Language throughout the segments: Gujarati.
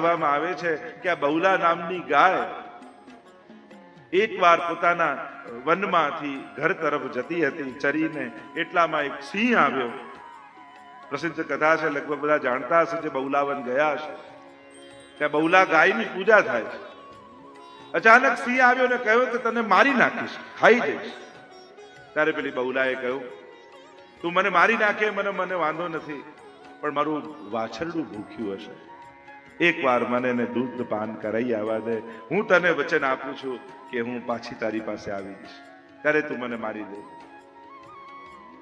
કહેવામાં આવે છે કે આ બહુલા નામની ગાય એકવાર પોતાના વનમાંથી ઘર તરફ જતી હતી, ચરીને એટલામાં એક સિંહ આવ્યો. પ્રસિદ્ધ કથા છે, લગભગ બધા જાણતા હશે જે બહુલાવન ગયા છે ત્યાં બહુલા ગાયની પૂજા થાય છે. અચાનક સિંહ આવ્યો ને કહ્યું કે તને મારી નાખીશ, ખાઈ જઈશ. ત્યારે પેલી બહુલાએ કહ્યું, તું મને મારી નાખે, મને મને વાંધો નથી, પણ મારું વાછરડું ભૂખ્યું હશે. એકવાર મને એને દૂધ પાન કરાવી આવવા દે. હું તને વચન આપું છું કે હું પાછી તારી પાસે આવી જઈશ ત્યારે તું મને મારી દે.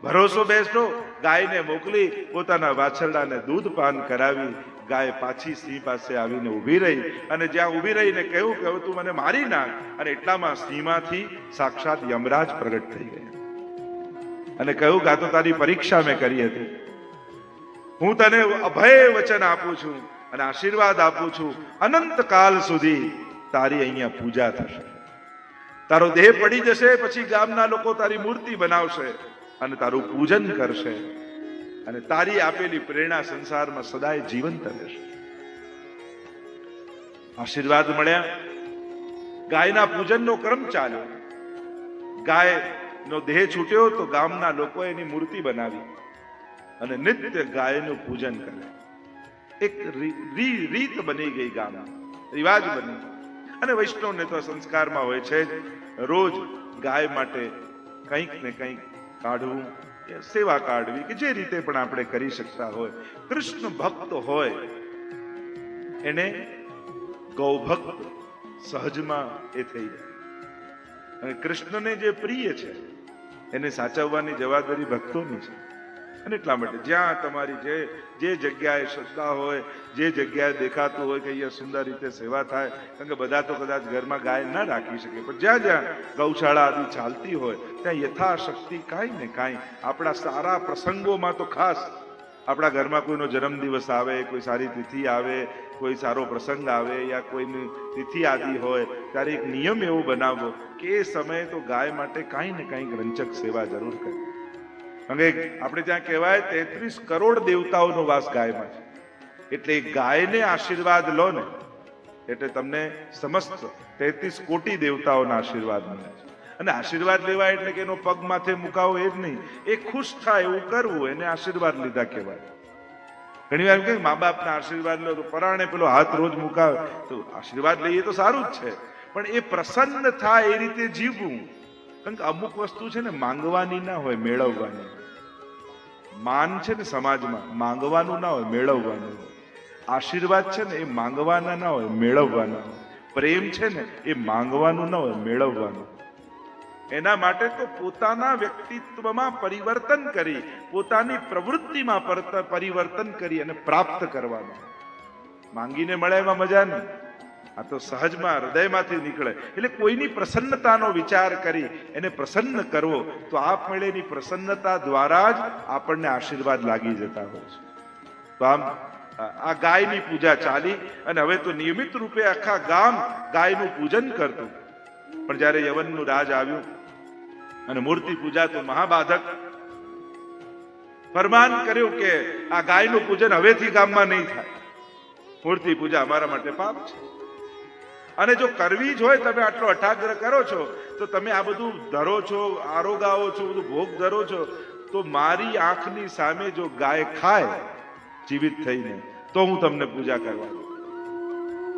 ભરોસો બેસતો, ગાયને મોકલી, પોતાના વાછરડાને દૂધ પાન કરાવી, ગાય પાછી સિંહ પાસે આવીને ઊભી રહી અને જ્યાં ઊભી રહીને કહ્યું કે તું મને મારી નાખ અને એટલામાં સિંહમાંથી સાક્ષાત યમરાજ પ્રગટ થઈ ગયા. અને કહ્યું કે આ તો તારી પરીક્ષા મેં કરી હતી. હું તને અભય વચન આપું છું અને આશીર્વાદ આપું છું અનંત કાલ સુધી તારી અહીંયા પૂજા થશે. તારો દેહ પડી જશે, પછી ગામના લોકો તારી મૂર્તિ બનાવશે અને તારું પૂજન કરશે અને તારી આપેલી પ્રેરણા સંસારમાં સદાય જીવંત રહેશે. આશીર્વાદ મળ્યા. ગાયના પૂજનનો ક્રમ ચાલ્યો. ગાય નો દેહ છૂટ્યો તો ગામના લોકો એની મૂર્તિ બનાવી અને નિત્ય ગાયનું પૂજન કરે એક રીત બની ગઈ ગામમાં. રિવાજ બની અને વૈષ્ણવને તો સંસ્કારમાં હોય છે રોજ ગાય માટે કંઈક ને કંઈક કાઢવું સેવા કાઢવી, કે જે રીતે પણ આપણે કરી શકતા હોય. કૃષ્ણ ભક્ત હોય, એને ગૌભક્ત સહજમાં એ થઈ જાય. કૃષ્ણને જે પ્રિય છે, એને સાચવવાની જવાબદારી ભક્તોની છે. અને એટલા માટે જ્યાં તમારી જે જે જગ્યાએ શ્રદ્ધા હોય, જે જગ્યાએ દેખાતું હોય કે અહીંયા સુંદર રીતે સેવા થાય, કારણ કે બધા તો કદાચ ઘરમાં ગાય ના રાખી શકે, પણ જ્યાં જ્યાં ગૌશાળા આદિ ચાલતી હોય, ત્યાં યથાશક્તિ કાંઈ ને કાંઈ આપણા સારા પ્રસંગોમાં તો ખાસ. આપણા ઘરમાં કોઈનો જન્મદિવસ આવે, કોઈ સારી તિથિ આવે, કોઈ સારો પ્રસંગ આવે યા કોઈની તિથિ આદિ હોય, ત્યારે એક નિયમ એવો બનાવવો કે એ સમયે તો ગાય માટે કાંઈ ને કાંઈક રંચક સેવા જરૂર કરવી કે આપણે ત્યાં કહેવાય તેત્રીસ કરોડ દેવતાઓનો વાસ ગાયમાં છે. એટલે ગાયને આશીર્વાદ લો ને, એટલે તમને સમસ્ત તેત્રીસ કોટી દેવતાઓના આશીર્વાદ મળે છે. અને આશીર્વાદ લેવા એટલે કે એનો પગ માથે મુકાવો એ જ નહીં, એ ખુશ થાય એવું કરવું, એને આશીર્વાદ લીધા કહેવાય. ઘણી વાર કે મા બાપના આશીર્વાદ લો તો પરાણે પેલો હાથ રોજ મુકાવે, તો આશીર્વાદ લઈએ તો સારું જ છે. પણ એ પ્રસન્ન થાય એ રીતે જીવવું. કારણ કે અમુક વસ્તુ છે ને, માંગવાની ના હોય, મેળવવાની. માન છે ને સમાજમાં, માંગવાનું ના હોય, મેળવવાનું. આશીર્વાદ છે ને એ માંગવાના ના હોય, મેળવવાના. પ્રેમ છે ને એ માંગવાનું ના હોય, મેળવવાનું. એના માટે તો પોતાના વ્યક્તિત્વમાં પરિવર્તન કરી, પોતાની પ્રવૃત્તિમાં પરિવર્તન કરી અને પ્રાપ્ત કરવાનું. માંગીને મળે એમાં મજા નહીં. આ તો સહજમાં હૃદયમાંથી નીકળે. એટલે કોઈની પ્રસન્નતાનો વિચાર કરી એને પ્રસન્ન કરવો, તો આપમેળેની પ્રસન્નતા દ્વારા જ આપણને આશીર્વાદ લાગી જતા હોય છે. તો આમ આ ગાયની પૂજા ચાલી અને હવે તો નિયમિત રૂપે આખા ગામ ગાયનું પૂજન કરતું. પણ જ્યારે યવનનું રાજ આવ્યું અને મૂર્તિ પૂજા, તો મહાબાધક ફરમાન કર્યું કે આ ગાયનું પૂજન હવેથી ગામમાં નહીં થાય. મૂર્તિ પૂજા અમારા માટે પાપ છે. અને જો કરવી જ હોય, તમે આટલો અઠાગ્રહ કરો છો, તો તમે આ બધું ધરો છો આરોગાઓ છો, બધું ભોગ ધરો છો, તો મારી આંખની સામે જો ગાય ખાય, જીવિત થઈને, તો હું તમને પૂજા કરવા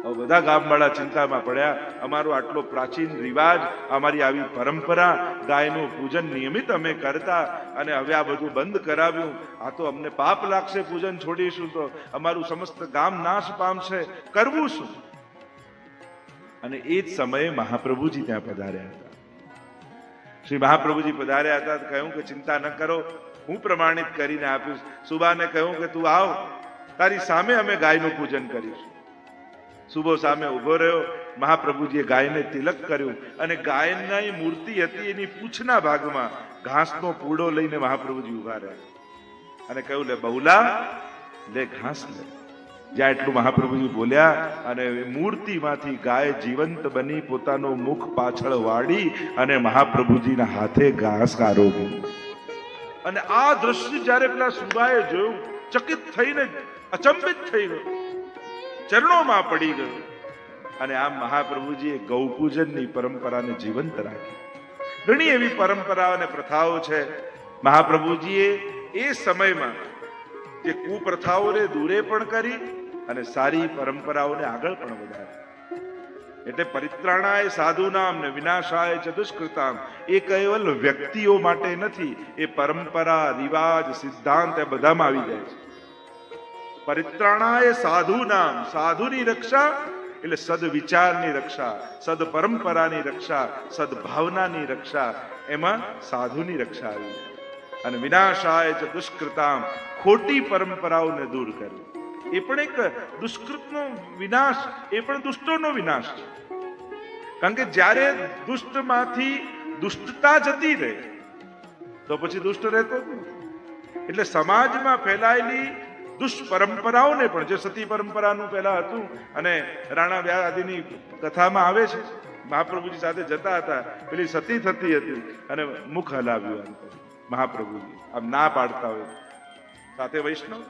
બધા ગામવાળા ચિંતામાં પડ્યા, અમારો આટલો પ્રાચીન રિવાજ, અમારી આવી પરંપરા, ગાયનું પૂજન નિયમિત અમે કરતા અને હવે આ બધું બંધ કરાવ્યું. આ તો અમને પાપ લાગશે પૂજન છોડીશું તો, અમારું સમસ્ત ગામ નાશ પામશે. કરવું શું? અને એ જ સમયે મહાપ્રભુજી ત્યાં પધાર્યા હતા. શ્રી મહાપ્રભુજી પધાર્યા હતા કહ્યું કે ચિંતા ન કરો, હું પ્રમાણિત કરીને આપીશ. સુબાને કહ્યું કે તું આવ, તારી સામે અમે ગાયનું પૂજન કરીશું. સુબો સામે ઊભો રહ્યો, મહાપ્રભુજીએ ગાયને તિલક કર્યું અને ગાયના મૂર્તિ હતી એની પૂંછના ભાગમાં ઘાસનો પૂડો લઈને મહાપ્રભુજી ઊભા રહ્યા. અને કહ્યું, લે બહુલા, લે ઘાસ લે. જ્યાં એટલું મહાપ્રભુજી બોલ્યા અને મૂર્તિમાંથી ગાય જીવંત બની પોતાનું મુખ પાછળ વાળી અને મહાપ્રભુજીના હાથે ઘાસ આરોગ્યું અને આ દ્રશ્ય જ્યારે પેલા સુબાએ જોયું, ચકિત થઈને, અચંબિત થઈ ગયો. ચરણોમાં પડી ગયો. અને આમ મહાપ્રભુજીએ ગૌપૂજનની પરંપરાને જીવંત રાખી. ઘણી એવી પરંપરાઓ અને પ્રથાઓ છે. મહાપ્રભુજીએ એ સમયમાં જે કુપ્રથાઓને દૂરે પણ કરી અને સારી પરંપરાઓને આગળ પણ વધારે. એટલે પરિત્રાણાય સાધુનામ ને વિનાશાય ચતુષ્કૃતામ એ કેવલ વ્યક્તિઓ માટે નથી, એ પરંપરા, રિવાજ, સિદ્ધાંત એ બધામાં આવી જાય છે. પરિત્રાણાય સાધુનામ, સાધુની રક્ષા એટલે સદવિચારની રક્ષા સદ પરંપરાની રક્ષા, સદભાવનાની રક્ષા, એમાં સાધુની રક્ષા આવી. અને વિનાશાય ચ દુષ્કૃતામ, ખોટી પરંપરાઓને દૂર કરવી એ પણ એક દુષ્કૃતનો વિનાશ, એ પણ દુષ્ટોનો વિનાશ છે. કારણ કે જ્યારે દુષ્ટમાંથી દુષ્ટતા જતી રહે, તો પછી દુષ્ટ રહેતો એટલે સમાજમાં ફેલાયેલી દુષ્પરંપરાઓને પણ, જે સતી પરંપરાનું પહેલા હતું અને રાણા વ્યાસ આદિની કથામાં આવે છે, મહાપ્રભુજી સાથે જતા હતા, પેલી સતી થતી હતી અને મુખ હલાવ્યું મહાપ્રભુજી, આમ ના પાડતા હોય સાથે વૈષ્ણવ?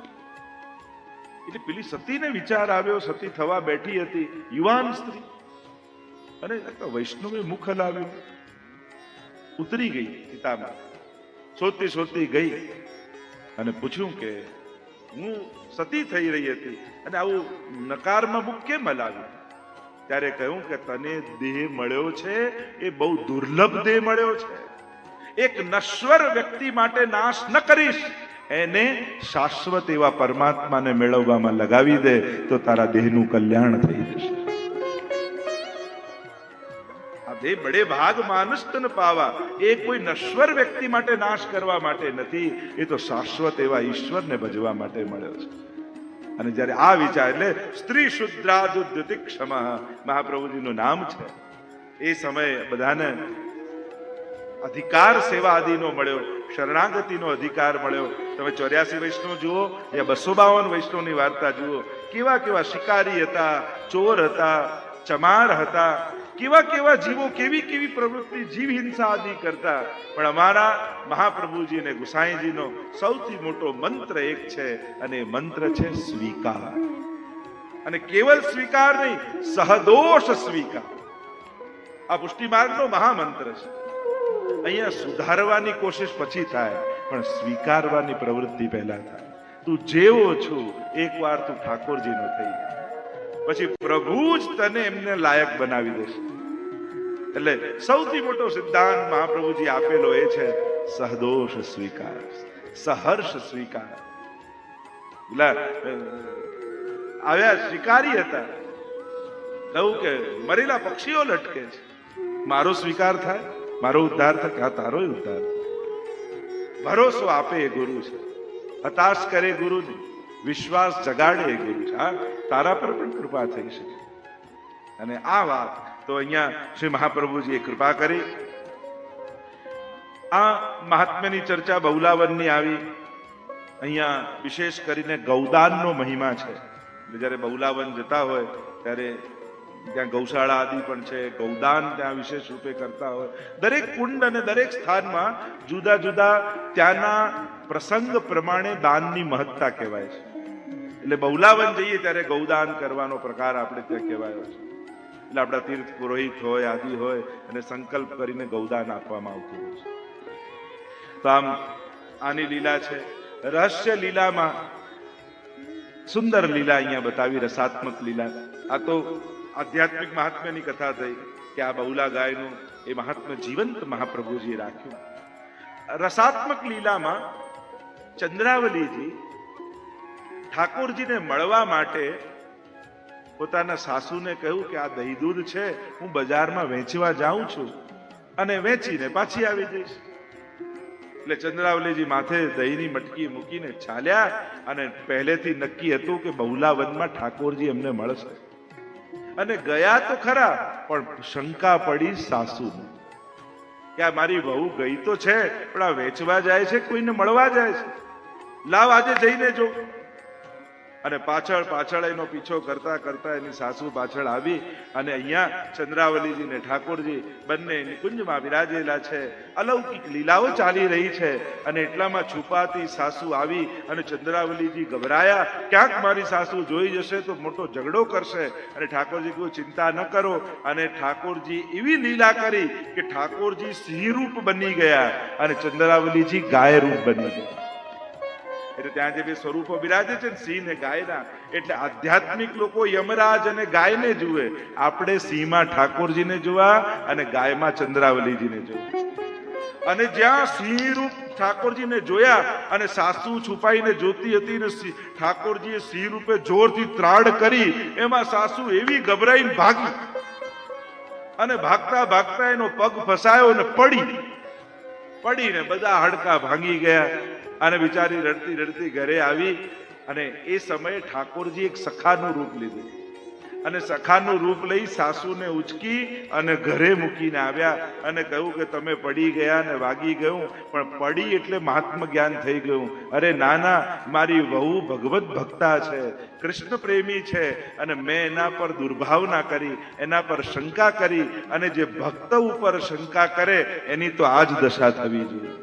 એટલે પેલી સતીને વિચાર આવ્યો, સતી થવા બેઠી હતી, યુવાન સ્ત્રી. અને વૈષ્ણવે મુખ હલાવ્યું. ઉતરી ગઈ પિતામાં શોધતી શોધતી ગઈ. અને પૂછ્યું કે, હું સતી થઈ રહી હતી અને આવું નકારમાં મુખ કેમ હલાવ્યું? ત્યારે કહ્યું કે, તને દેહ મળ્યો છે, એ બહુ દુર્લભ દેહ મળ્યો છે. એક નશ્વર વ્યક્તિ માટે નાશ ન કરીશ. એને શાશ્વત એવા પરમાત્માને મેળવવામાં લગાવી દે તો તારા દેહનું કલ્યાણ થઈ જશે. આ દેહ બડે ભાગ માનસ તન પાવા. એ કોઈ નશ્વર વ્યક્તિ માટે નાશ કરવા માટે નથી. એ તો શાશ્વત એવા ઈશ્વરને ભજવા માટે મળ્યો છે. અને જ્યારે આ વિચાર, એટલે સ્ત્રી શુદ્રાદુદ્યુતિ ક્ષમા મહાપ્રભુજીનું નામ છે. એ સમયે બધાને અધિકાર સેવા આદિનો મળ્યો, શરણાગતિનો અધિકાર મળ્યો. તમે ચોર્યાસી વૈષ્ણવ જુઓ, યા બસો બાવન વૈષ્ણવની વાર્તા જુઓ, કેવા કેવા શિકારી હતા, ચોર હતા, ચમાર હતા, કેવા કેવા જીવો, કેવી કેવી પ્રવૃત્તિ જીવ હિંસા આદિ કરતા. પણ અમારા મહાપ્રભુજી અને ગુસાઈજીનો સૌથી મોટો મંત્ર એક છે, અને મંત્ર છે સ્વીકાર. અને કેવલ સ્વીકાર નહીં, સહદોષ સ્વીકાર. આ પુષ્ટિ માર્ગનો મહામંત્ર છે. અહીંયા સુધારવાની કોશિશ પછી થાય. પણ સ્વીકારવાની પ્રવૃત્તિ પહેલા થાય. તું જેવો છું, એકવાર તું ઠાકોરજીનો થઈ પછી પ્રભુ જ તને એમને લાયક બનાવી દેશે. એટલે સૌથી મોટો સિદ્ધાંત મહાપ્રભુજી આપેલો એ છે, સહદોષ સ્વીકાર, સહર્ષ સ્વીકાર. આવ્યા શિકારી હતા. કહું કે, મરેલા પક્ષીઓ લટકે છે. મારો સ્વીકાર થાય, મારો ઉદ્ધાર થાય તારો ઉદ્ધાર ભરોસો આપે એ ગુરુ છે. હતાશ કરે ગુરુને, વિશ્વાસ જગાડે એ ગુરુ છે. હા, તારા પર પણ કૃપા થઈ શકે. અને આ વાત તો અહીંયા શ્રી મહાપ્રભુજીએ કૃપા કરી. આ મહાત્મ્યની ચર્ચા બહુલાવનની આવી. અહીંયા વિશેષ કરીને ગૌદાનનો મહિમા છે. જ્યારે બહુલાવન જતા હોય, ત્યારે ત્યાં ગૌશાળા આદિ પણ છે, ગૌદાન ત્યાં વિશેષ રૂપે કરતા હોય. દરેક કુંડ અને દરેક સ્થાનમાં જુદા જુદા ત્યાંના પ્રસંગ પ્રમાણે દાનની મહત્તા કહેવાય છે. એટલે બહુલાવન જઈએ ત્યારે ગૌદાન કરવાનો પ્રકાર આપણે ત્યાં કહેવાયો છે. એટલે આપણા તીર્થ પુરોહિત હોય, આદિ હોય અને સંકલ્પ કરીને ગૌદાન આપવામાં આવતું હોય છે. તો આમ આની લીલા છે. રહસ્ય લીલામાં સુંદર લીલા અહીંયા બતાવી, રસાત્મક લીલા. આ તો આધ્યાત્મિક મહાત્મ્યની કથા થઈ કે આ બહુલા ગાયનું એ મહાત્મ્ય જીવંત મહાપ્રભુજીએ રાખ્યું. રસાત્મક લીલામાં ચંદ્રાવલીજી ઠાકોરજીને મળવા માટે પોતાના સાસુને કહ્યું કે આ દહીં દૂધ છે, હું બજારમાં વેચવા જાઉં છું અને વેચીને પાછી આવી જઈશ. એટલે ચંદ્રાવલીજી માથે દહીંની મટકી મૂકીને ચાલ્યા અને પહેલેથી નક્કી હતું કે બહુલાવનમાં ઠાકોરજી એમને મળશે. અને ગયા તો ખરા, પણ શંકા પડી સાસુ કે આ મારી વહુ ગઈ તો છે, પણ આ વેચવા જાય છે કોઈને મળવા જાય છે? લાવ આજે જઈને જો. અને પાછળ પાછળ એનો પીછો કરતા કરતા એની સાસુ પાછળ આવી અને અહીંયા ચંદ્રાવલીજી ને ઠાકોરજી બંને કુંજમાં વિરાજેલા છે. અલૌકિક લીલાઓ ચાલી રહી છે અને એટલામાં છુપાતી સાસુ આવી અને ચંદ્રાવલીજી ગભરાયા, ક્યાંક મારી સાસુ જોઈ જશે તો મોટો ઝઘડો કરશે. અને ઠાકોરજી કહ્યું, ચિંતા ન કરો. અને ઠાકોરજી એવી લીલા કરી કે ઠાકોરજી સિંહ રૂપ બની ગયા અને ચંદ્રાવલીજી ગાય રૂપ બની ગયા. એટલે ત્યાં જે બે સ્વરૂપો બિરાજે છે સિંહ ને ગાયના એટલે આધ્યાત્મિક લોકો યમરાજ અને ગાયને જુએ. આપણે સિંહમાં ઠાકોરજીને જોવા અને ગાયમાં ચંદ્રાવલીજીને જોવા. અને જ્યાં સિંહ રૂપ ઠાકોરજીને જોયા અને સાસુ છુપાઈને જોતી હતી ને ઠાકોરજીએ સિંહ રૂપે જોરથી ત્રાડ કરી, એમાં સાસુ એવી ગભરાઈને ભાગી. અને ભાગતા ભાગતા એનો પગ ફસાયો ને પડી. પડીને બધા હડકા ભાંગી ગયા. અને બિચારી રડતી રડતી ઘરે આવી અને એ સમયે ઠાકોરજી એક સખાનું રૂપ લીધું. અને સખાનું રૂપ લઈ સાસુને ઉચકી અને ઘરે મૂકીને આવ્યા અને કહ્યું કે તમે પડી ગયા ને વાગી ગયું, પણ પડી એટલે મહાત્મ જ્ઞાન થઈ ગયું. અરે ના ના મારી વહુ ભગવત ભક્તા છે, કૃષ્ણ પ્રેમી છે, અને મેં એના પર દુર્ભાવના કરી, એના પર શંકા કરી, અને જે ભક્ત ઉપર શંકા કરે, એની તો આ જ દશા થવી જોઈએ.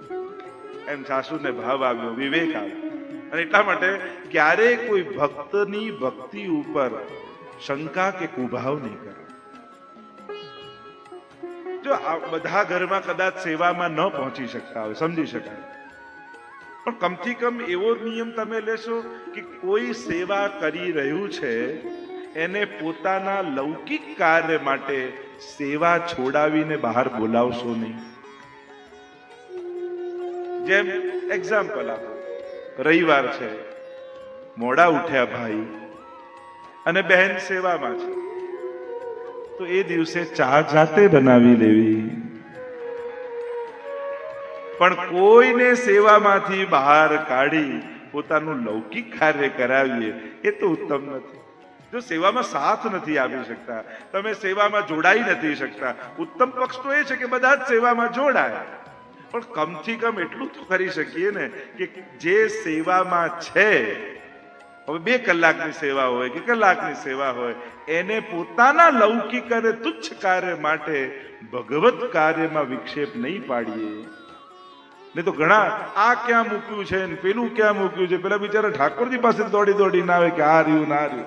એમ સાસુને ભાવ આવ્યો, વિવેક આવ્યો. અને એટલા માટે ક્યારેય કોઈ ભક્તની ભક્તિ ઉપર શંકા કે કુભાવ નહીં કરે. જો બધા ઘરમાં કદાચ સેવામાં ન પહોંચી શકતા હોય, સમજી શકાય. પણ કમથી કમ એવો નિયમ તમે લેશો કે કોઈ સેવા કરી રહ્યું છે, એને પોતાના લૌકિક કાર્ય માટે સેવા છોડાવીને બહાર બોલાવશો નહીં. જેમ એક્ઝામ્પલ આપો. રવિવાર છે. મોડા ઉઠ્યા ભાઈ. અને બહેન સેવામાં છે. તો એ દિવસે ચા જાતે બનાવી લેવી. પણ કોઈને સેવામાંથી બહાર કાઢી પોતાનું લૌકિક કાર્ય કરાવીએ, એ તો ઉત્તમ નથી. જો સેવામાં સાથ નથી આપી શકતા, તમે સેવામાં જોડાઈ નથી શકતા, ઉત્તમ પક્ષ તો એ છે કે બધા જ સેવામાં જોડાય. પણ કમથી કમ એટલું તો કરી શકીએ ને કે જે સેવામાં છે, હવે બે કલાકની સેવા હોય કે કલાકની સેવા હોય, એને પોતાના લૌકિક અને તુચ્છ કાર્ય માટે ભગવત કાર્યમાં વિક્ષેપ નહીં પાડીએ. નહીં તો ઘણા, આ ક્યાં મૂક્યું છે ને પેલું ક્યાં મૂક્યું છે? પેલા બિચારા ઠાકોરજી પાસે દોડી દોડીને આવે કે આ રહ્યું ના રહ્યું.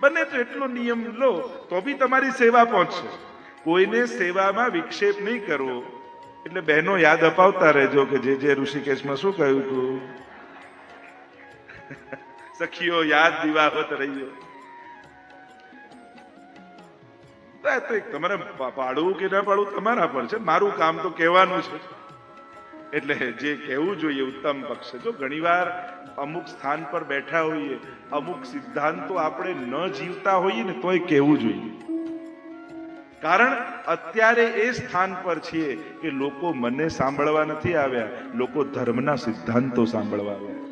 બને તો એટલો નિયમ લો, તો બી તમારી સેવા પહોંચશે. કોઈને સેવામાં વિક્ષેપ નહીં કરવો એટલે બહેનો યાદ અપાવતા રહેજો કે જે જે ઋષિકેશમાં શું કહ્યું હતું સખીઓ, યાદ દિવાવત રહ્યો તો તમારે પાડવું કે ના પાડવું તમારા પર છે. મારું કામ તો કહેવાનું છે. એટલે જે કહેવું જોઈએ ઉત્તમ પક્ષ. જો ઘણીવાર અમુક સ્થાન પર બેઠા હોઈએ, અમુક સિદ્ધાંતો આપણે ન જીવતા હોઈએ ને, તોય કહેવું જોઈએ. કારણ અત્યારે એ સ્થાન પર છીએ કે લોકો મને સાંભળવા નથી આવ્યા, લોકો ધર્મના સિદ્ધાંતો સાંભળવા આવ્યા.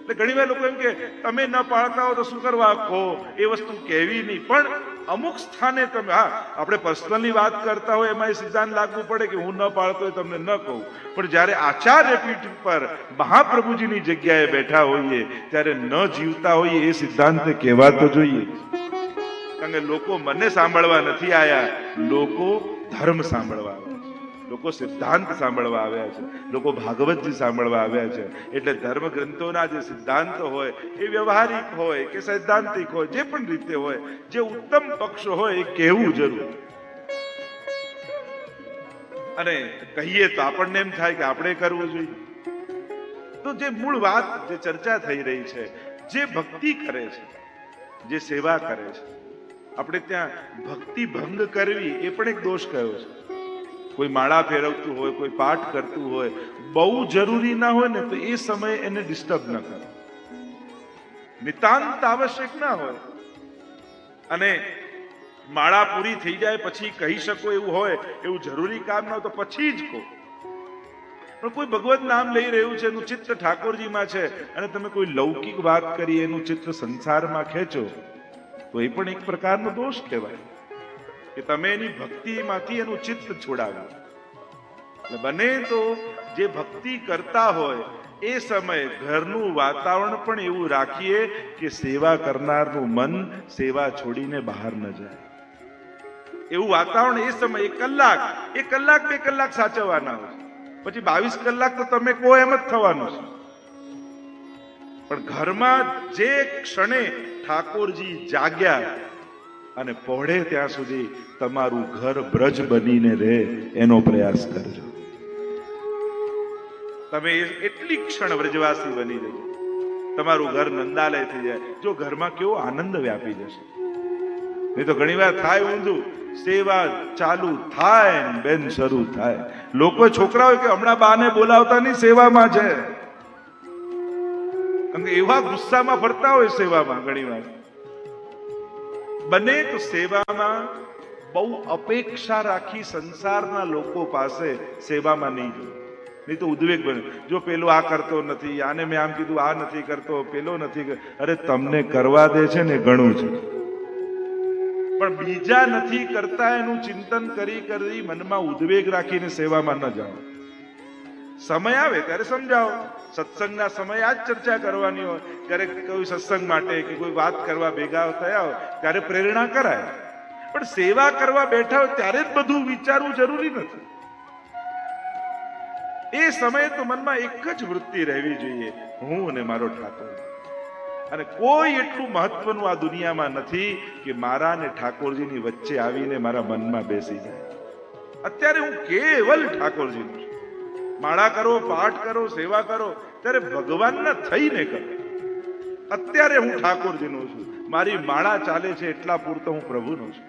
એટલે ઘણી વાર લોકો એમ કે, તમે ન પાળતા હો તો શું કરવા કહો એ વસ્તુ કહેવી નહીં. પણ અમુક સ્થાને તમે, હા, આપણે પર્સનલી વાત કરતા હોય એમાં એ સિદ્ધાંત લાગવું પડે કે હું ન પાળતો હોય તમને ન કહું. પણ જ્યારે આચાર્ય પીઠ પર મહાપ્રભુજીની જગ્યાએ બેઠા હોઈએ, ત્યારે ન જીવતા હોઈએ એ સિદ્ધાંત કહેવા તો જોઈએ. કારણ કે લોકો મને સાંભળવા નથી આવ્યા લોકો ધર્મ સાંભળવા આવ્યા લોકો સિદ્ધાંત સાંભળવા આવ્યા છે. લોકો ભાગવતજી સાંભળવા આવ્યા છે. એટલે ધર્મ ગ્રંથોના જે સિદ્ધાંત હોય, એ વ્યવહારિક હોય કે સૈદ્ધાંતિક હોય, જે પણ રીતે હોય, જે ઉત્તમ પક્ષ હોય, એ કહેવું જરૂર. અને કહીએ તો આપણને એમ થાય કે આપણે કરવું જોઈએ. તો જે મૂળ વાત, જે ચર્ચા થઈ રહી છે, જે ભક્તિ કરે છે, જે સેવા કરે છે આપણે ત્યાં ભક્તિ ભંગ કરવી એ પણ એક દોષ કયો છે. કોઈ માળા ફેરવતું હોય, કોઈ પાઠ કરતું હોય, બહુ જરૂરી ના હોય ને તો એ સમયે એને ડિસ્ટર્બ ન કરો. નિતાંત આવશ્યક ના હોય. અને માળા પૂરી થઈ જાય પછી કહી શકો એવું હોય, એવું જરૂરી કામ ન હોય તો પછી જ કહો. પણ કોઈ ભગવત નામ લઈ રહ્યું છે, એનું ચિત્ત ઠાકોરજીમાં છે, અને તમે કોઈ લૌકિક વાત કરી, એનું ચિત્ત સંસારમાં ખેંચો તો એ પણ એક પ્રકારનો દોષ કહેવાય કે તમે એની ભક્તિમાંથી એનું ચિત્ત છોડાવ્યું. એટલે બને તો જે ભક્તિ કરતા હોય, એ સમયે ઘરનું વાતાવરણ પણ એવું રાખીએ કે સેવા કરનારનું મન સેવા છોડીને બહાર ન જાય. એવું વાતાવરણ એ સમય એક કલાક એક કલાક, બે કલાક સાચવવાના હોય. પછી બાવીસ કલાક તો તમે કહો એમ જ થવાનું છે. પણ ઘરમાં જે ક્ષણે ઠાકોરજી જાગ્યા અને પહોળે ત્યાં સુધી તમારું ઘર બ્રજ બનીને રહે, એનો પ્રયાસ કરજો. તમે એ- એટલી ક્ષણ વ્રજવાસી બની જજો તમારું ઘર નંદાલય થઈ જાય. જો ઘરમાં કેવો આનંદ વ્યાપી જશે. નહીં તો ઘણી વાર થાય ઊંધું, સેવા ચાલુ થાય બેન શરૂ થાય. લોકો છોકરાઓ કે હમણાં બાને બોલાવતા નહીં, સેવામાં છે. કારણ કે એવા ગુસ્સામાં ફરતા હોય સેવામાં ઘણી વાર. બને તો સેવામાં બહુ અપેક્ષા રાખી સંસારના લોકો પાસે સેવામાં નહીં જો નહીં તો ઉદ્વેગ બને. જો પેલો આ કરતો નથી, આને મેં આમ કીધું, આ નથી કરતો, પેલો નથી અરે તમને કરવા દે છે ને ઘણું છે. પણ બીજા નથી કરતા એનું ચિંતન કરી કરી મનમાં ઉદ્વેગ રાખીને સેવામાં ન જાઓ. સમય આવે ત્યારે સમજાવો. સત્સંગના સમયે આ જ ચર્ચા કરવાની હોય. ત્યારે કોઈ સત્સંગ માટે કે કોઈ વાત કરવા ભેગા થયા હોય, ત્યારે પ્રેરણા કરાય. પણ સેવા કરવા બેઠા હોય, ત્યારે જ બધું વિચારવું જરૂરી નથી. એ સમયે તો મનમાં એક જ વૃત્તિ રહેવી જોઈએ, હું અને મારો ઠાકોર. અને કોઈ એટલું મહત્વનું આ દુનિયામાં નથી કે મારા અને ઠાકોરજીની વચ્ચે આવીને મારા મનમાં બેસી જાય. અત્યારે હું કેવલ ઠાકોરજીનું છું. માળા કરો, પાઠ કરો, સેવા કરો, ત્યારે ભગવાનના થઈને કરો. અત્યારે હું ઠાકોરજીનો છું. મારી માળા ચાલે છે એટલા પૂરતો હું પ્રભુનો છું.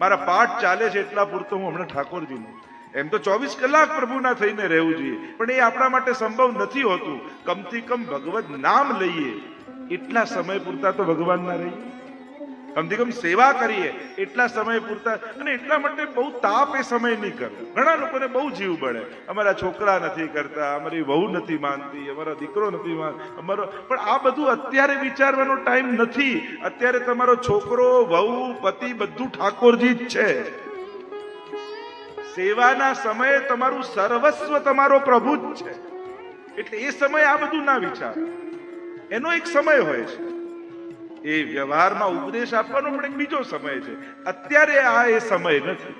મારા પાઠ ચાલે છે એટલા પૂરતો હું હમણાં ઠાકોરજીનો એમ તો ચોવીસ કલાક પ્રભુના થઈને રહેવું જોઈએ. પણ એ આપણા માટે સંભવ નથી હોતું. કમથી કમ ભગવત નામ લઈએ. એટલા સમય પૂરતા તો ભગવાનના રહીએ. કમથી કમ સેવા કરીએ. એટલા સમય પૂરતા અને એટલા માટે બહુ તાપ એ સમય નહીં કરવો ઘણા લોકોને બહુ જીવ બળે. અમારા છોકરા નથી કરતા, અમારી વહુ નથી માનતી, અમારા દીકરો નથી માન, અમારો, પણ આ બધું અત્યારે વિચારવાનો ટાઈમ નથી. અત્યારે તમારો છોકરો, વહુ, પતિ બધું ઠાકોરજી જ છે. સેવાના સમયે તમારું સર્વસ્વ તમારો પ્રભુ જ છે. એટલે એ સમયે આ બધું ના વિચાર. એનો એક સમય હોય છે. એ વ્યવહારમાં ઉપદેશ આપવાનો પણ એક બીજો સમય છે. અત્યારે આ એ સમય નથી.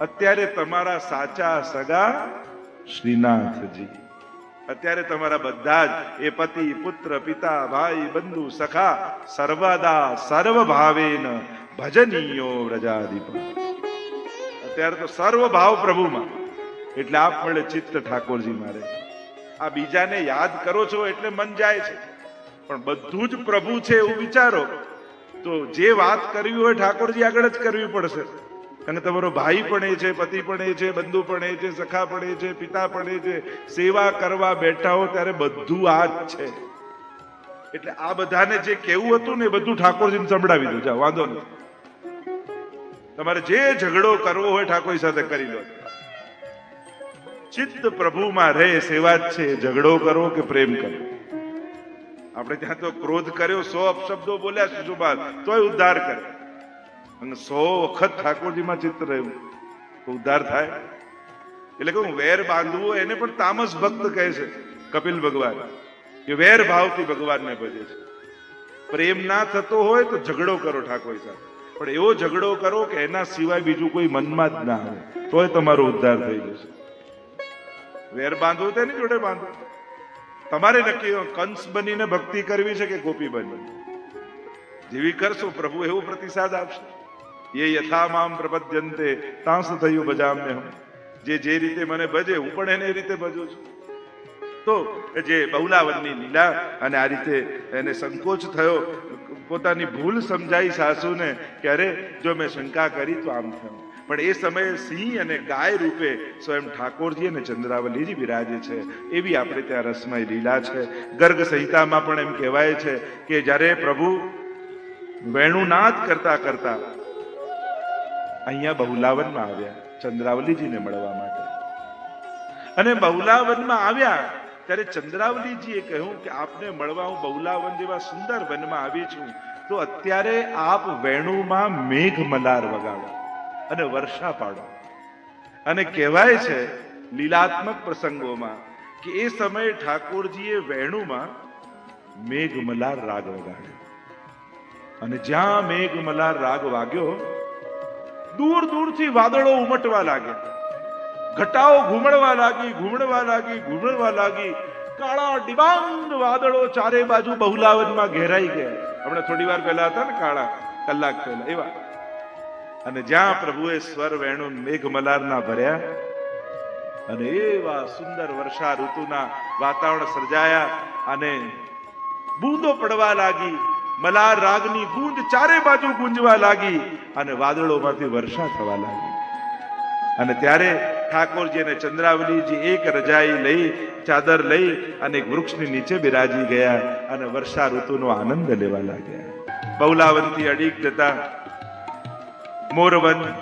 અત્યારે તમારા સાચા સગા શ્રીનાથજી. અત્યારે તમારા બધા જ એ પતિ, પુત્ર, પિતા, ભાઈ, બંધુ, સખા સર્વદા સર્વ ભાવેન ભજનીયો વ્રજાધિપ અત્યારે તો સર્વ ભાવ પ્રભુમાં. એટલે આપ મળે ચિત્ત ઠાકોરજી મારે. આ બીજાને યાદ કરો છો એટલે મન જાય છે. પણ બધું જ પ્રભુ છે એવું વિચારો, તો જે વાત કરવી હોય ઠાકોરજી આગળ જ કરવી પડશે. અને તમારો ભાઈ પણ એ છે, પતિ પણ એ છે, બંધુ પણ એ છે, સખા પણ એ છે, પિતા પણ એ છે, સેવા કરવા બેઠા હો ત્યારે બધું આ જ છે. એટલે આ બધાને જે કેવું હતું ને એ બધું ઠાકોરજીને સંભળાવી દીધું જાઓ, વાંધો નહીં. તમારે જે ઝઘડો કરવો હોય ઠાકોર સાથે કરી લો. ચિત્ત પ્રભુમાં રહે, સેવા જ છે, ઝઘડો કરો કે પ્રેમ કરો. આપણે ત્યાં તો ક્રોધ કર્યો, સો અપશબ્દો બોલ્યા સુશુભાત તોય ઉદ્ધાર કરે અને સો વખત ઠાકોરજીમાં ચિત્ત રહ્યું. તો ઉદ્ધાર થાય. એટલે કે હું વેર બાંધવું એને પણ તામસ ભક્ત કહે છે કપિલ ભગવાન. કે વેર ભાવથી ભગવાનને ભજે છે. પ્રેમ ના થતો હોય તો ઝઘડો કરો ઠાકોર સાથે પણ એવો ઝઘડો કરો કે એના સિવાય બીજું કોઈ મનમાં જ ના આવે તોય તમારો ઉદ્ધાર થઈ જશે. વેર બાંધવું તેની જોડે બાંધો. તમારે નક્કી કંસ બનીને ભક્તિ કરવી છે કે ગોપી બની જેવી કરશો, પ્રભુ એવો પ્રતિસાદ આપશે. એ યથા મામ પ્રપદ્યંતે, તાંસ થયું બજામ્ય હમ જે જે રીતે મને ભજે, હું પણ એને એ રીતે ભજું છું. તો જે બહુલાવનની લીલા અને આ રીતે એને સંકોચ થયો, પોતાની ભૂલ સમજાઈ સાસુને, કે અરે, જો મેં શંકા કરી તો આમ થયું. પણ એ સમયે સિંહ અને ગાય રૂપે સ્વયં ઠાકોરજી અને ચંદ્રાવલીજી બિરાજે છે. એવી આપણે ત્યાં રસમય લીલા છે. ગર્ગ સંહિતામાં પણ એમ કહેવાય છે કે જ્યારે પ્રભુ વેણુનાદ કરતા કરતા અહીંયા બહુલાવનમાં આવ્યા ચંદ્રાવલીજીને મળવા માટે. અને બહુલાવનમાં આવ્યા ત્યારે ચંદ્રાવલીજીએ કહ્યું કે આપને મળવા હું બહુલાવન જેવા સુંદર વનમાં આવી છું, તો અત્યારે આપ વેણુમાં મેઘ મલાર વગાડો. અને વર્ષા પાડો. અને કહેવાય છે, લીલાત્મક પ્રસંગોમાં કે એ સમયે ઠાકોરજીએ વેણુમાં મેઘમલાર રાગ વગાડ્યો. અને જ્યાં મેઘમલાર રાગ વાગ્યો, દૂર દૂરથી વાદળો ઉમટવા લાગ્યા. ઘટાઓ ઘૂમડવા લાગી ઘૂમડવા લાગી ઘૂમડવા લાગી. કાળા ડિબાંગ વાદળો ચારે બાજુ બહુલાવનમાં ઘેરાઈ ગયા. હમણાં થોડી વાર પહેલા હતા ને કાળા, કલાક પહેલા, એવા. અને જ્યાં પ્રભુએ સ્વર વેણુ મેઘમલારના ભર્યા અને એવા સુંદર વર્ષા ઋતુના વાતાવરણ સર્જાયા અને બૂંદો પડવા લાગી, મલાર રાગની ગુંજ ચારે બાજુ ગુંજવા લાગી અને વાદળોમાંથી વર્ષા થવા લાગી. અને ત્યારે ઠાકોરજી અને ચંદ્રાવલીજી એક રજાઈ લઈ, ચાદર લઈ અને વૃક્ષની નીચે બિરાજી ગયા અને વર્ષા ઋતુનો આનંદ લેવા લાગ્યા. બહુલાવનથી અડીક જતા મોરવન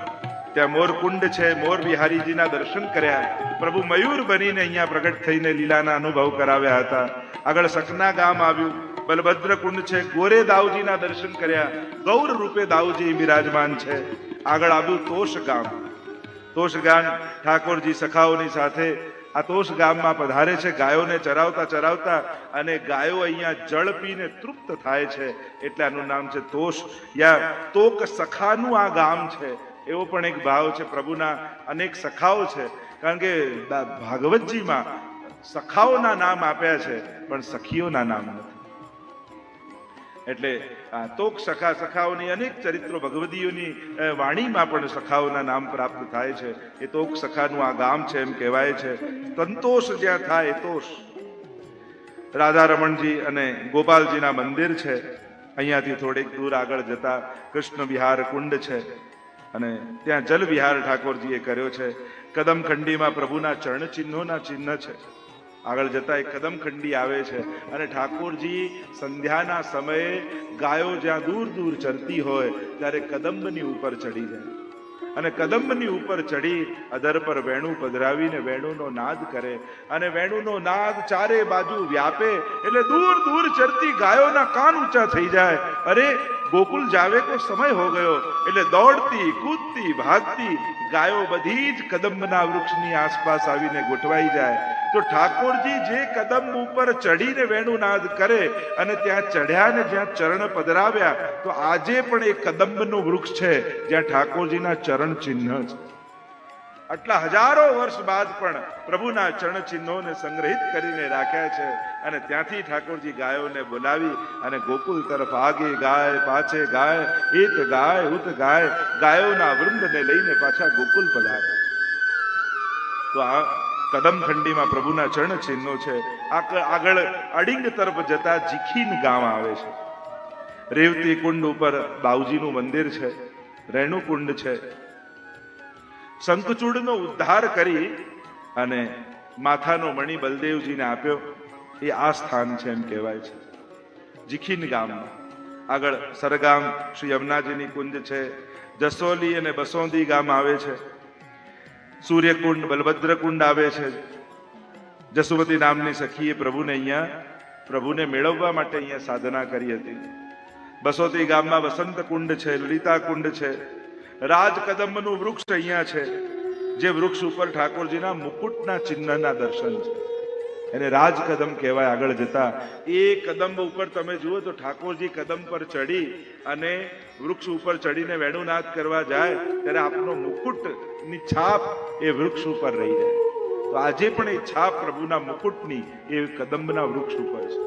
ત્યાં મોરકુંડ છે, મોર બિહારીજીના દર્શન કર્યા. પ્રભુ મયુર બનીને અહીંયા પ્રગટ થઈને લીલાના અનુભવ કરાવ્યા હતા. આગળ સકના ગામ આવ્યું. બલભદ્ર કુંડ છે, ગોરે દાઉજીના દર્શન કર્યા. ગૌર રૂપે દાઉજી બિરાજમાન છે. આગળ આવ્યું તોષ ગામ તોષ ગામ ઠાકોરજી સખાઓની સાથે આ તોષ ગામમાં પધારે છે, ગાયોને ચરાવતા ચરાવતા અને ગાયો અહીંયા જળ પીને તૃપ્ત થાય છે, એટલે આનું નામ છે તોષ. યા તોક સખાનું આ ગામ છે, એવો પણ એક ભાવ છે, પ્રભુના અનેક સખાઓ છે. કારણ કે ભાગવતજીમાં સખાઓના નામ આપ્યા છે, પણ સખીઓના નામ નથી. એટલે આ તોક સખા સખાઓની અનેક ચરિત્રો ભગવદીઓની વાણીમાં પણ સખાઓના નામ પ્રાપ્ત થાય છે. એ તોક સખાનું આ ગામ છે એમ કહેવાય છે. સંતોષ જ્યાં થાય તોષ. રાધા રમણજી અને ગોપાલજીના મંદિર છે. અહીંયાથી થોડેક દૂર આગળ જતા કૃષ્ણ વિહાર કુંડ છે. અને ત્યાં જલ વિહાર ઠાકોરજીએ કર્યો છે. કદમખંડીમાં પ્રભુના ચરણ ચિહ્નોના ચિહ્ન છે. આગળ જતા એક કદમખંડી આવે છે. અને ઠાકોરજી સંધ્યાના સમયે ગાયો જ્યાં દૂર દૂર ચરતી હોય, ત્યારે કદંબની ઉપર ચડી જાય. અને કદંબની ઉપર ચડી અધર પર વેણું પધરાવીને વેણુનો નાદ કરે. અને વેણુનો નાદ ચારે બાજુ વ્યાપે, એટલે દૂર દૂર ચરતી ગાયોના કાન ઊંચા થઈ જાય. અરે, ગોકુલ જાવે કો સમય હો ગયો, એટલે દોડતી, કૂદતી, ભાગતી ગાયો બધી જ કદંબના વૃક્ષની આસપાસ આવીને ગોઠવાઈ જાય. તો ઠાકોરજી જે કદમ ઉપર ચડીને વેણુનાદ કરે અને ત્યાં ચઢ્યા ને જ્યાં ચરણ પધરાવ્યા, તો આજે પણ એ કદંબનું વૃક્ષ છે, જ્યાં ઠાકોરજીના ચરણ ચિહ્ન છે. આટલા હજારો વર્ષ બાદ પણ પ્રભુના ચરણ ચિહ્નોને સંગ્રહિત કરીને રાખ્યા છે અને ત્યાંથી ઠાકોરજી ગાયોને બોલાવી અને ગોકુલ તરફ આગે ગાય, પાછે ગાય એત ગાય ઉત ગાય, ગાયોના વૃંદને લઈને પાછા ગોકુલ પધારે તો આ કદમખંડીમાં પ્રભુના ચરણ ચિહ્નો છે. આગળ અડિંગ તરફ જતા જીખીન ગામ આવે છે. રેવતી કુંડ ઉપર બાઉજીનું મંદિર છે. રેણુકુંડ છે. શંખચૂડનો ઉદ્ધાર કરી અને માથાનો મણિ બલદેવજીને આપ્યો. એ આ સ્થાન છે એમ કહેવાય છે. જીખીન ગામમાં. આગળ સરગામ શ્રી યમુનાજીની કુંજ છે. જસોલી અને બસોંદી ગામ આવે છે. સૂર્યકુંડ બલભદ્ર કુંડ આવે છે. જસુમતી નામની સખીએ પ્રભુને અહીંયા, પ્રભુને મેળવવા માટે અહીંયા સાધના કરી હતી. બસોતી ગામમાં વસંત કુંડ છે, લલિતા કુંડ છે. રાજ કદંબનું વૃક્ષ અહીંયા છે, જે વૃક્ષ ઉપર ઠાકોરજીના મુકુટના ચિહ્નના દર્શન છે. એને રાજ કદમ કહેવાય આગળ જતા. એ કદંબ ઉપર તમે જુઓ તો ઠાકોરજી કદમ પર ચડી અને વૃક્ષ ઉપર ચડીને વેણુનાદ કરવા જાય, ત્યારે આપનો મુકુટની છાપ એ વૃક્ષ ઉપર રહી જાય. તો આજે પણ એ છાપ પ્રભુના મુકુટની એ કદંબના વૃક્ષ ઉપર છે.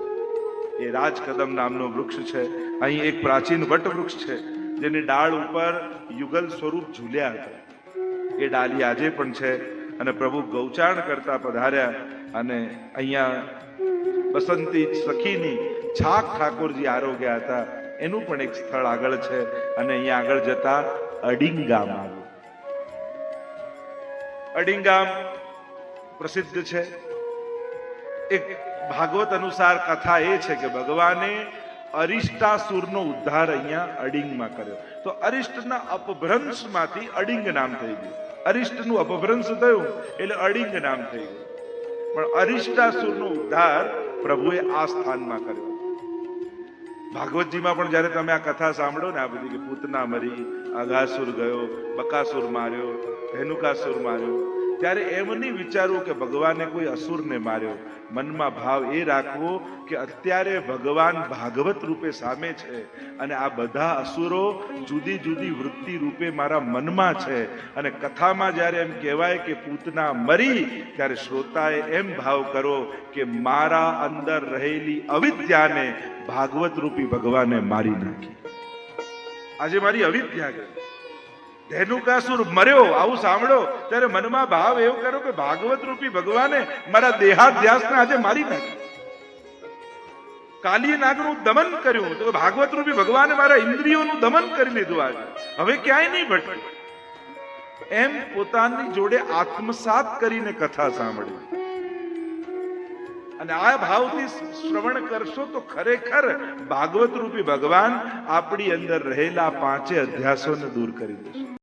એ રાજ કદમ નામનું વૃક્ષ છે. અહીં એક પ્રાચીન વટ વૃક્ષ છે, જેની ડાળ ઉપર યુગલ સ્વરૂપ ઝૂલ્યા હતા. એ ડાલી આજે પણ છે અને પ્રભુ ગૌચાણ કરતા પધાર્યા. અને અહીંયા બસંતી સખીની છાક ઠાકોરજી આરોગ્યા હતા. એનું પણ એક સ્થળ આગળ છે અને અહીંયા આગળ જતા અડિંગામ આવ્યું. અડિંગામ પ્રસિદ્ધ છે. એક ભાગવત અનુસાર કથા એ છે કે ભગવાને અરિષ્ટાસુરનો ઉદ્ધાર અહીંયા અડિંગમાં કર્યો. તો અરિષ્ટના અપભ્રંશમાંથી અડિંગ નામ થઈ ગયું. અરિષ્ટનું અપભ્રંશ થયું એટલે અડિંગ નામ થઈ ગયું. પણ અરિષ્ટાસુરનો ઉદ્ધાર પ્રભુએ આ સ્થાનમાં કર્યો. ભાગવતજીમાં પણ જ્યારે તમે આ કથા સાંભળો ને આ બધી કે પૂતના મરી, આઘાસુર ગયો, બકાસુર માર્યો ધેનુકાસુર માર્યો ત્યારે એમ નહીં વિચારવું કે ભગવાને કોઈ અસુરને માર્યો. મનમાં ભાવ એ રાખવો કે અત્યારે ભગવાન ભાગવત રૂપે સામે છે અને આ બધા અસુરો જુદી જુદી વૃત્તિ રૂપે મારા મનમાં છે. અને કથામાં જ્યારે એમ કહેવાય કે પૂતના મરી, ત્યારે શ્રોતાએ એમ ભાવ કરો કે મારા અંદર રહેલી અવિદ્યાને ભાગવત રૂપી ભગવાને મારી નાખી. આજે મારી અવિદ્યા ગઈ ધેનુકાસુર મર્યો, આવું સાંભળો. ત્યારે મનમાં ભાવ એવો કર્યો કે ભાગવત રૂપી ભગવાને મારા દેહાધ્યાસને આજે મારી નાખી કાલી નાગનું દમન કર્યું. તો ભાગવત રૂપી ભગવાને મારા ઇન્દ્રિયોનું દમન કરી લીધું આજે. હવે ક્યાંય નહીં ભટકે એમ પોતાની જોડે આત્મસાત કરીને કથા સાંભળી. અને આ ભાવથી શ્રવણ કરશો તો ખરેખર ભાગવત રૂપી ભગવાન આપણી અંદર રહેલા પાંચે અધ્યાસોને દૂર કરી દેશે.